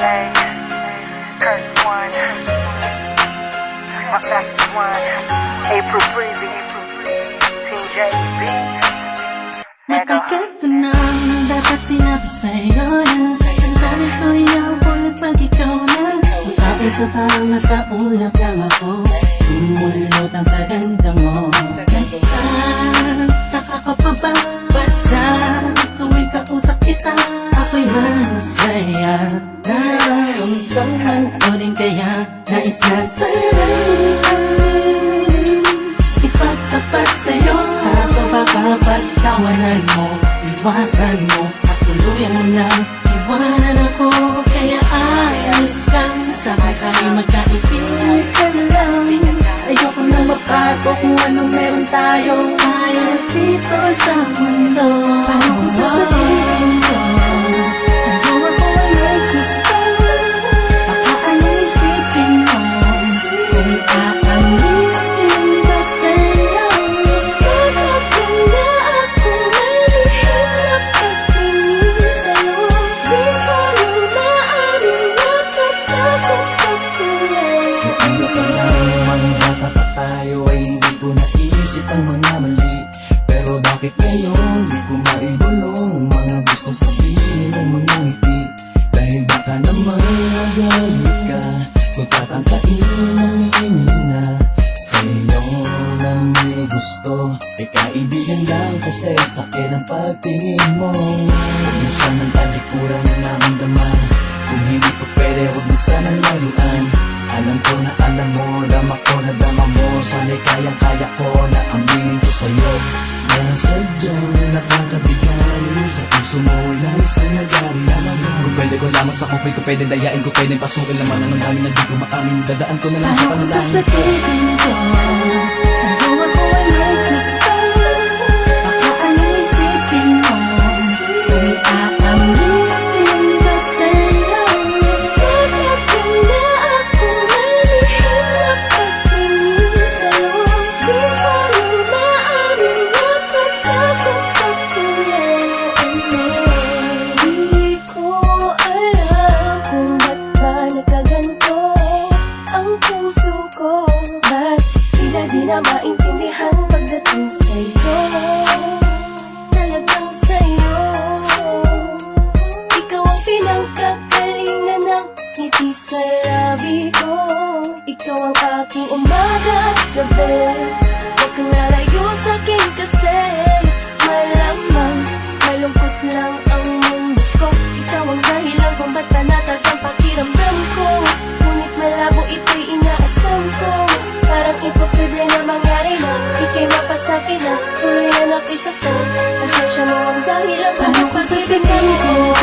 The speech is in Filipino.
Hey, Kurt One, Matthew One, April Breezy, Team JB. Matagal ko na dapat sinabi sa'yo na Ang dami ko inaabol pag ikaw na Matapos sa parang nasa ulap lang ako Umulutang sa ganda mo Nararamdaman ko din kaya Nais na sa'yo Ipagtapat sa'yo Kaso baka pagtawanan mo. Iwasan mo. At tuluyan mo na Iwanan ako Kaya ayos lang Sana tayo magkaibigan lang Ayoko na mapago Kung anong meron tayo Ayaw dito sa mundo. Paano kung sasabihin naisip ang mga mali. Pero bakit ngayon di ko maibulong ang mga gustong sabihin ng mga ngiti? Dahil baka naman magalit ka kung tatangkain ang hihina Sa iyo na may gusto Ay kaibigan lang kasi sakit ang pagtingin mo. Minsan ang talikuran na naramdaman ko lamang sa kupay ko pwede dayain ko Pwede pasukin naman ang dami na di ko maamin. Dadaan ko na lang sa Paano kung panalangin sasabihin ko And say go. akin na Kung yan ang isa ko Pasensya mo ang dahilan Paano ko sisipin ko?